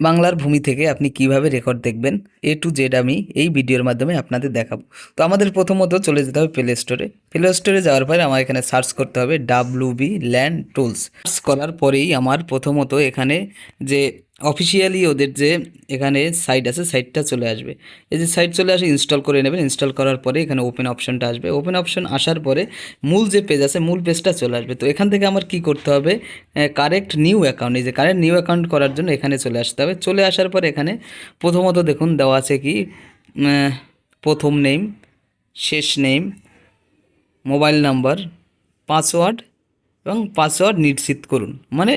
বাংলার ভূমি থেকে আপনি কীভাবে রেকর্ড দেখবেন এ টু জেড আমি এই ভিডিওর মাধ্যমে আপনাদের দেখাবো। তো আমাদের প্রথমত চলে যেতে হবে প্লে স্টোরে প্লে স্টোরে যাওয়ার পরে আমার এখানে সার্চ করতে হবে ডাব্লিউবি ল্যান্ড টুলস সার্চ করার পরেই আমার প্রথমত এখানে যে অফিসিয়ালি ওদের যে এখানে সাইট আছে সাইটটা চলে আসবে। এই যে সাইট চলে আসে ইনস্টল করে নেবেন। ইনস্টল করার পরে এখানে ওপেন অপশনটা আসবে। ওপেন অপশন আসার পরে মূল যে পেজ আছে, মূল পেজটা চলে আসবে। তো এখান থেকে আমার কি করতে হবে? কারেক্ট নিউ অ্যাকাউন্ট এই যে কারেক্ট নিউ অ্যাকাউন্ট করার জন্য এখানে চলে আসতে হবে। চলে আসার পরে এখানে প্রথমত দেখুন, দেওয়া আছে কি? প্রথম নেম শেষ নেম মোবাইল নাম্বার পাসওয়ার্ড এবং পাসওয়ার্ড নিশ্চিত করুন। মানে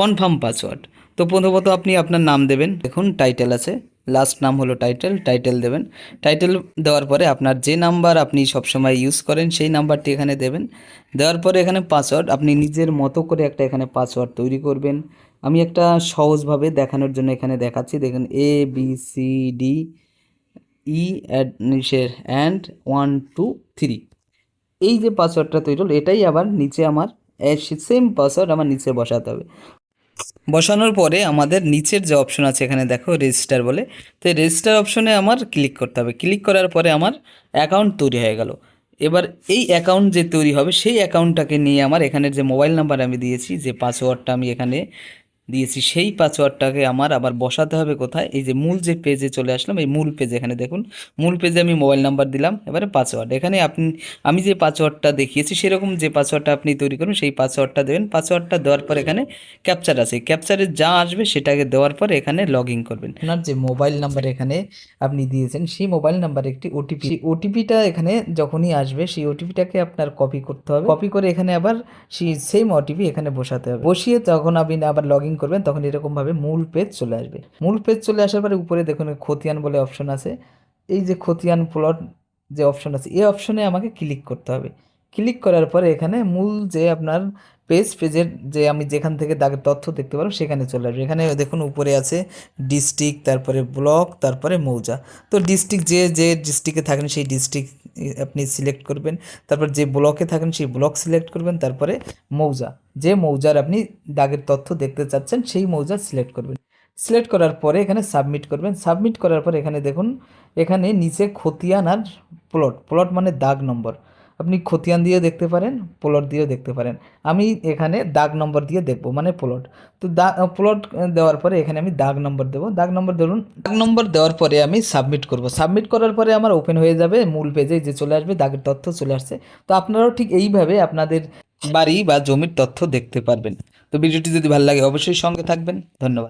কনফার্ম পাসওয়ার্ড তো প্রথমত আপনি আপনার নাম দেবেন। দেখুন টাইটেল আছে। লাস্ট নাম হলো টাইটেল টাইটেল দেবেন। টাইটেল দেওয়ার পরে আপনার যে নাম্বার আপনি সবসময় ইউজ করেন, সেই নাম্বারটি এখানে দেবেন। দেওয়ার পরে এখানে পাসওয়ার্ড আপনি নিজের মতো করে একটা এখানে পাসওয়ার্ড তৈরি করবেন। আমি একটা সহজভাবে দেখানোর জন্য এখানে দেখাচ্ছি। দেখুন A B C D E and one two three এই যে পাসওয়ার্ডটা তৈরি হলো, এটাই আবার নিচে আমার সেম পাসওয়ার্ড আমার নিচে বসাতে হবে। বসানোর পরে আমাদের নিচের যে অপশন আছে এখানে দেখো রেজিস্টার বলে, তো এই রেজিস্টার অপশনে আমার ক্লিক করতে হবে। ক্লিক করার পরে আমার অ্যাকাউন্ট তৈরি হয়ে গেল। এবার এই অ্যাকাউন্ট যে তৈরি হবে, সেই অ্যাকাউন্টটাকে নিয়ে আমার এখানের যে মোবাইল নাম্বার আমি দিয়েছি, যে পাসওয়ার্ডটা আমি এখানে দিয়েছি, সেই পাসওয়ার্ডটাকে আমার আবার বসাতে হবে কোথায়? এই যে মূল যে পেজে চলে আসলাম, এই মূল পেজে এখানে দেখুন, মূল পেজে আমি মোবাইল নাম্বার দিলাম, এবারে পাসওয়ার্ড এখানে আপনি, আমি যে পাসওয়ার্ডটা দেখিয়েছি, সেরকম যে পাসওয়ার্ডটা আপনি তৈরি করুন, সেই পাসওয়ার্ডটা দেবেন। পাসওয়ার্ডটা দেওয়ার পর এখানে ক্যাপচার আছে। ক্যাপচারে যা আসবে, সেটাকে দেওয়ার পর এখানে লগ ইন করবেন। আপনার যে মোবাইল নাম্বার এখানে আপনি দিয়েছেন, সেই মোবাইল নাম্বারে একটি ওটিপি ওটিপিটা এখানে যখনই আসবে, সেই ওটিপিটাকে আপনার কপি করতে হবে। কপি করে এখানে আবার সেই সেম ওটিপি এখানে বসাতে হবে। বসিয়ে তখন আপনি আবার লগ ইন করবেন তখন এরকমভাবে মূল পেজ চলে আসবে। মূল পেজ চলে আসার পরে উপরে দেখুন খতিয়ান বলে অপশন আছে। এই যে খতিয়ান প্লট যে অপশন আছে, এই অপশনে আমাকে ক্লিক করতে হবে। ক্লিক করার পরে এখানে মূল যে আপনার পেজ পেজের যে আমি যেখান থেকে দাগের তথ্য দেখতে পারব, সেখানে চলে আসবে। এখানে দেখুন উপরে আছে ডিস্ট্রিক্ট তারপরে ব্লক তারপরে মৌজা। তো ডিস্ট্রিক্ট যে যে ডিস্ট্রিক্টে থাকেন, সেই ডিস্ট্রিক্ট আপনি সিলেক্ট করবেন, তারপর যে ব্লকে থাকেন সেই ব্লক সিলেক্ট করবেন, তারপরে মৌজা। যে মৌজার আপনি দাগের তথ্য দেখতে চাচ্ছেন, সেই মৌজা সিলেক্ট করবেন। সিলেক্ট করার পরে এখানে সাবমিট করবেন। সাবমিট করার পর এখানে দেখুন, এখানে নিচে খতিয়ান আর প্লট প্লট মানে দাগ নম্বর। আপনি খতিয়ান দিয়ে দেখতে পারেন প্লট দিয়েও দেখতে পারেন। আমি এখানে দাগ নম্বর দিয়ে দেখব মানে প্লট তো দাগ প্লট দেওয়ার পরে এখানে আমি দাগ নম্বর দেবো। দাগ নম্বর ধরুন, দাগ নম্বর দেওয়ার পরে আমি সাবমিট করব। সাবমিট করার পরে আমার ওপেন হয়ে যাবে মূল পেজে যে চলে আসবে, দাগের তথ্য চলে আসছে। তো আপনারাও ঠিক এইভাবে আপনাদের বাড়ি বা জমির তথ্য দেখতে পারবেন। তো ভিডিওটি যদি ভালো লাগে, অবশ্যই সঙ্গে থাকবেন। ধন্যবাদ।